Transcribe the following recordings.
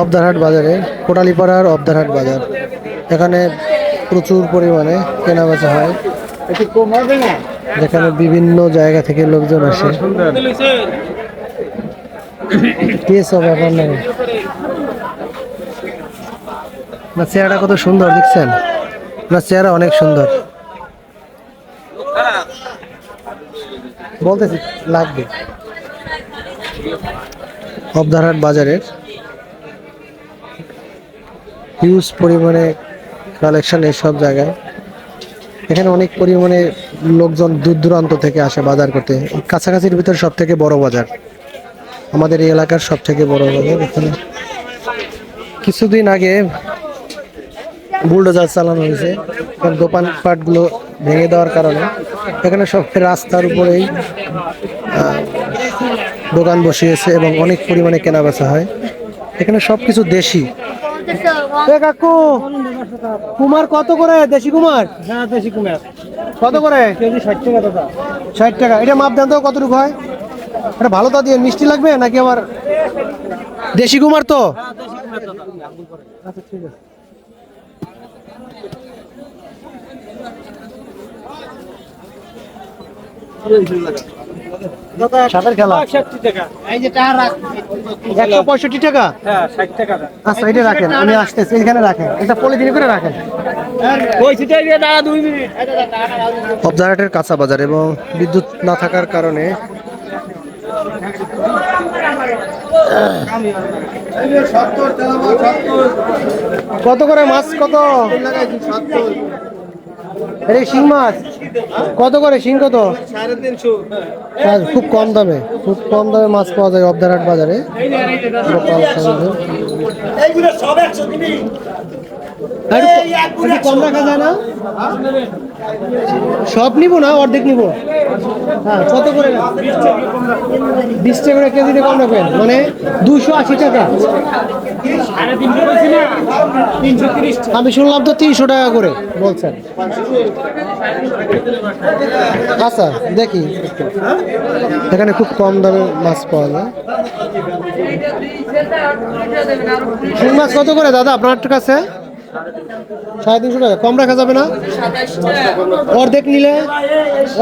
অবদারহাট বাজারে, কোটালীপাড়ার অবদারহাট বাজার। এখানে প্রচুর পরিমাণে কেনা বেচা হয়। যেখানে বিভিন্ন জায়গা থেকে লোকজন আসে। না চেহারা কত সুন্দর, দেখছেন? না, চেহারা অনেক সুন্দর। বলতেছি, লাগবে। অবদারহাট বাজারের হিউজ পরিমাণে কালেকশন এইসব জায়গায়। এখানে অনেক পরিমাণে লোকজন দূর দূরান্ত থেকে আসে বাজার করতে। কাছাকাছির ভিতরে সব থেকে বড় বাজার। আমাদের এই এলাকার সব থেকে বড় বাজার এখানে। কিছুদিন আগে বুলডোজার চালানো হয়েছে। কারণ দোকানপাটগুলো ভেঙে দেওয়ার কারণে এখানে সব রাস্তার উপরেই দোকান বসিয়েছে এবং অনেক পরিমাণে কেনা বেচা হয়। এখানে সব কিছু দেশি কাকু কুমার কত করে? দেশি কুমার? হ্যাঁ দেশি কুমির। কত করে? কেজি ষাট টাকা দাদা। ষাট টাকা। এটা মাপ দেন তো কতটুকু হয়? এটা ভালো তা দিয়ে মিষ্টি লাগবে নাকি আবার দেশি কুমার তো? আচ্ছা ঠিক আছে। খেলা। টাকা। এই যে একশো পঁয়ষট্টি টাকা? হ্যাঁ আচ্ছা এটা রাখেন আমি আসতেছি এখানে রাখেন। এটা পলিথিন করে রাখেন। অবজারহাটের কাঁচা বাজার এবং বিদ্যুৎ না থাকার কারণে কত করে মাছ? কত? আরে শিং মাছ? কত করে? শিং কত? খুব কম দামে খুব কম দামে মাছ পাওয়া যায় অবদারহাট বাজারে। কম রাখা যায় না? সব নিব না? অর্ধেক নিব? হ্যাঁ কত করে বিশ টাকা করে কেজিতে কম রাখবেন মানে দুশো আশি টাকা। আমি শুনলাম তো তিনশো টাকা করে বলছেন। আচ্ছা দেখি। এখানে খুব কম দামে মাছ পাওয়া যায়। মাছ কত করে দাদা আপনার কাছে? সাড়ে তিনশো টাকা। কম রাখা যাবে না? অর্ধেক নিলে?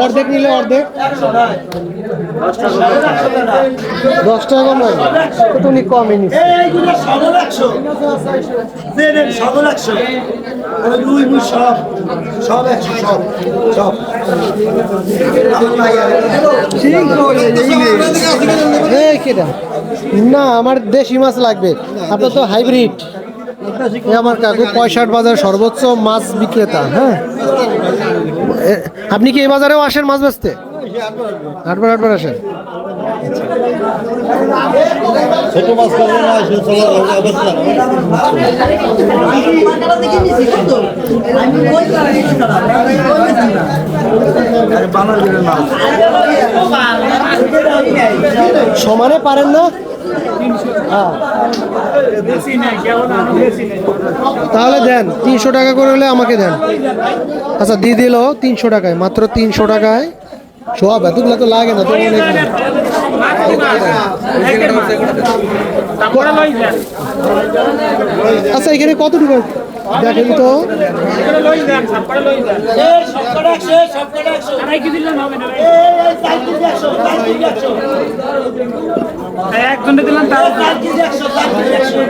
অর্ধেক নিলে অর্ধেক? দশ টাকা কম রাখবে। তো তুমি কমই নিচ্ছে? না আমার দেশি মাছ লাগবে। আপনার তো হাইব্রিড আমার কাকু পয়সাট বাজার সর্বোচ্চ মাছ বিক্রেতা হ্যাঁ? আপনি কি এই বাজারেও আসেন মাছ বেচতে? আটবার আটবার আসেন। সমানে পারেন না? তাহলে দেন, তিনশো টাকা করে হলে আমাকে দেন। আচ্ছা দিয়ে দিল তিনশো টাকায়, মাত্র তিনশো টাকায়। সব এতগুলো তো লাগে না আচ্ছা এখানে কতটুকু? দেখেন তো যান তারপরে লই যান এই সবকটা একশো সবকটা একশো আড়াই কেজি দিলে হবে না এই চার কেজি একশো চার কেজি একশো একজনে দিলাম তার চার কেজি একশো চার কেজি একশো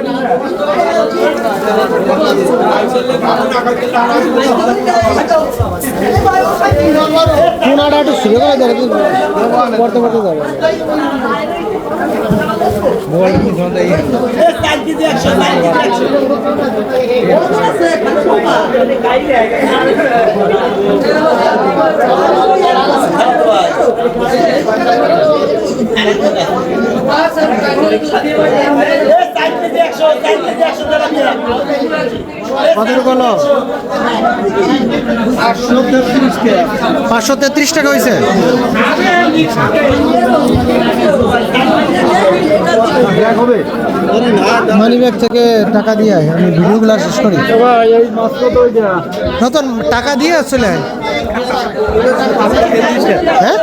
কোনাটা একটু শুরু করে দেয় পড়তে পড়তে যাবে একশো একশো পাঁচশো তেত্রিশ টাকা হয়েছে মানি ব্যাগ থেকে টাকা দিয়ে আমি ভিডিওগুলো শেষ করি। নতুন টাকা দিয়ে আয়। হ্যাঁ?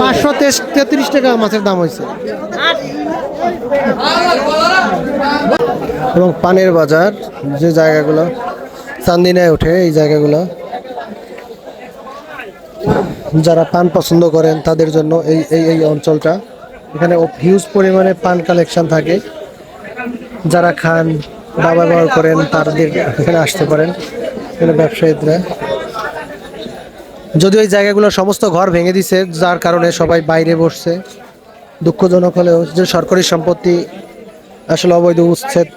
পাঁচশো তেত্রিশ টাকা মাছের দাম হয়েছে এবং পানের বাজার, যে জায়গাগুলো চান্দিনায় ওঠে, এই জায়গাগুলো। যারা পান পছন্দ করেন, তাদের জন্য এই এই এই অঞ্চলটা। এখানে হিউজ পরিমাণে পান কালেকশন থাকে। যারা খান বা ব্যবহার করেন, তাদের এখানে আসতে পারেন। এখানে ব্যবসায়ীরা। যদিও এই জায়গাগুলো সমস্ত ঘর ভেঙে দিছে, যার কারণে সবাই বাইরে বসছে। দুঃখজনক হলেও যে সরকারি সম্পত্তি আসলে অবৈধ উচ্ছেদ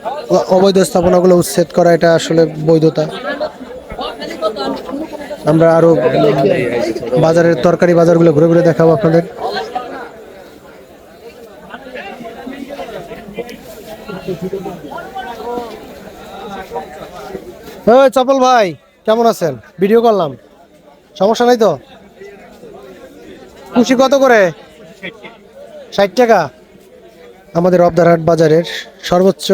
অবৈধ স্থাপনাগুলো উচ্ছেদ করা, এটা আসলে বৈধতা। আমরা আরও বাজারের তরকারি বাজারগুলো ঘুরে ঘুরে দেখাবো আপনাদের। চপল ভাই, কেমন আছেন? ভিডিও করলাম। সমস্যা নাই তো? খুশি কত করে? ষাট টাকা। আমাদের অবদারহাট বাজারের সর্বোচ্চ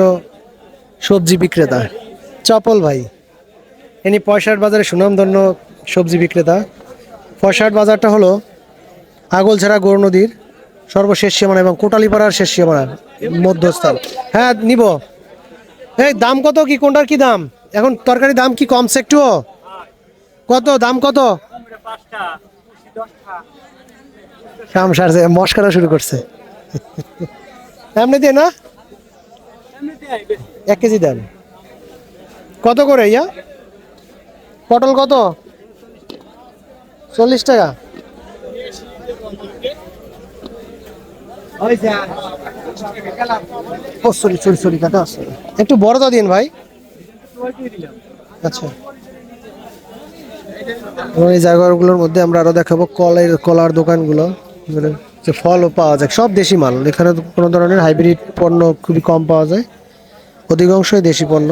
সবজি বিক্রেতা। চপল ভাই, ইনি পয়সাট বাজারে সুনামধন্য সবজি বিক্রেতা। পয়সাট বাজারটা হলো আগলছাড়া গৌর নদীর সর্বশেষ সীমানা এবং কোটালিপাড়ার শেষ সীমানা মধ্যস্থল হ্যাঁ নিব। এই দাম কত কি? কোনটার কি দাম? এখন তরকারি দাম কি কমছে একটু কত? দাম কত? মস্কারা শুরু করছে। এমনি দিয়ে না? এক কেজি দেন। কত করে ইয়া? পটল কত? চল্লিশ টাকা। ও, সরি সরি সরি কাটা একটু বড়টা দিন ভাই। আচ্ছা। এই জায়গাগুলোর মধ্যে আমরা আরও দেখাবো কলের, কলার দোকানগুলো। যে ফলও পাওয়া যায়। সব দেশি মাল। এখানে কোনো ধরনের হাইব্রিড পণ্য খুবই কম পাওয়া যায়। অধিকাংশই দেশি পণ্য।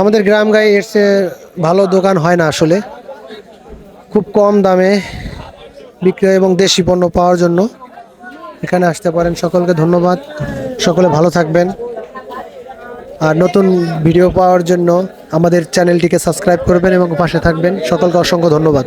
আমাদের গ্রাম গায়ে এর চেয়ে ভালো দোকান হয় না আসলে। খুব কম দামে বিক্রয় এবং দেশি পণ্য পাওয়ার জন্য এখানে আসতে পারেন। সকলকে ধন্যবাদ। সকলে ভালো থাকবেন। আর নতুন ভিডিও পাওয়ার জন্য আমাদের চ্যানেলটিকে সাবস্ক্রাইব করবেন এবং পাশে থাকবেন। সকলকে অসংখ্য ধন্যবাদ।